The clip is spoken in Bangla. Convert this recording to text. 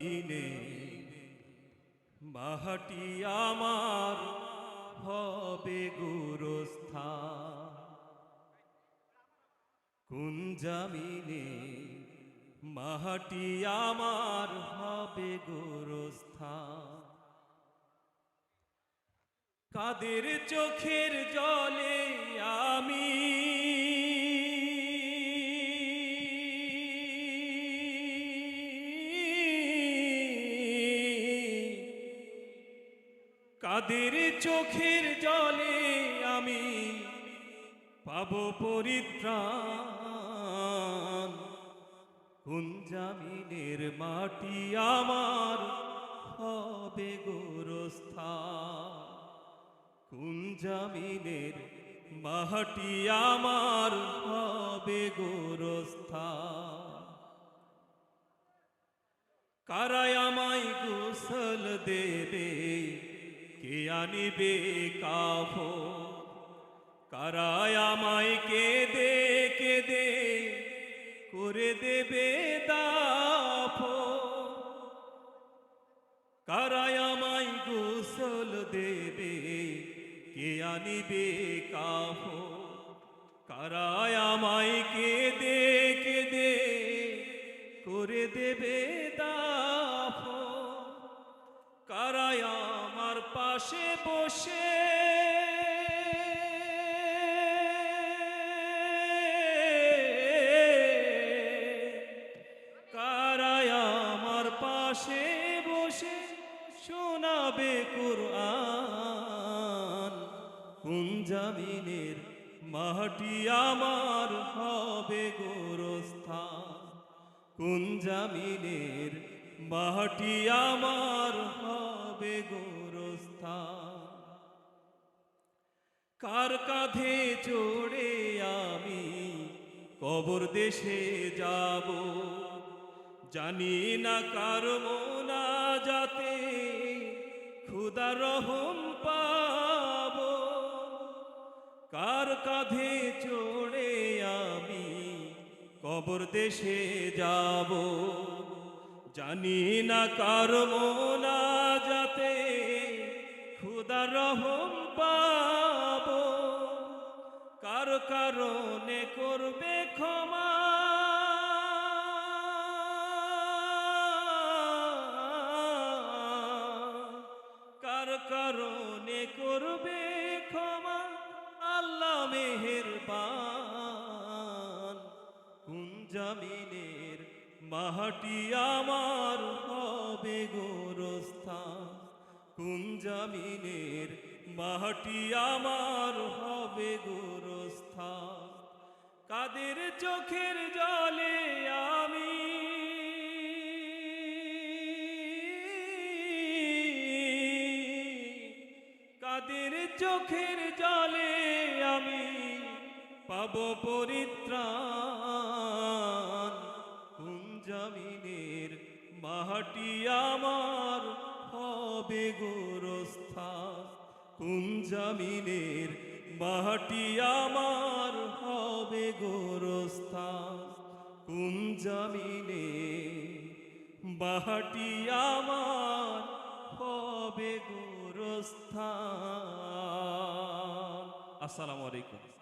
দিনে। মাহাটি আমার হবে গুরস্থা কোন জামিনে মাহাটি আমার হবে গুরস্থা কাদের চোখের জলে কাদের চোখের জলে আমি পাব পরিত্রাণ। কোন জামিনের মাটি আমার হবে গোরস্থান? কোন জামিনের মাটি আমার হবে গোরস্থান? কারায় আমায় গোসল দেবে কে আনিবে কাফ কারায় আমায় কে দে কে দে করে দেবে দাফ কারায় আমায় গোসল দেবে, কে আনিবে কাফ কারায় আমায় কে দে বসে। কারায় আমার পাশে বসে শোনাবে কোরআন। জামিনের মাটি আমার হবে গোরস্থান? কোন জামিনের মাটি আমার হবে গোরস্থান কার কাঁধে চড়ে আমি কবর দেশে যাব? জানি না কার মোনা যাতে খুদা রহম পাব। কার কাঁধে চড়ে আমি কবর দেশে যাব? জানি না কার মোনা খুদা রহম পাব। কার কারণে করবে ক্ষমা? কার কারণে করবে ক্ষমা? আল্লাহ মেহেরবান। কোন জামিনের মাহাটি আমার হবে গোরস্থান? কোন জামিনের মাহাটি আমার হবে গোরস্থান? কাদের চোখের জলে আমি? কাদের চোখের জলে আমি পাব পরিত্রাণ? কোন জামিনের আমার হবে গোরস্থান। কোন জামিনের মাহাটি আমার হবে গোরস্থান? কোন জামিনে আমার হবে গোরস্থান? আসসালামু আলাইকুম।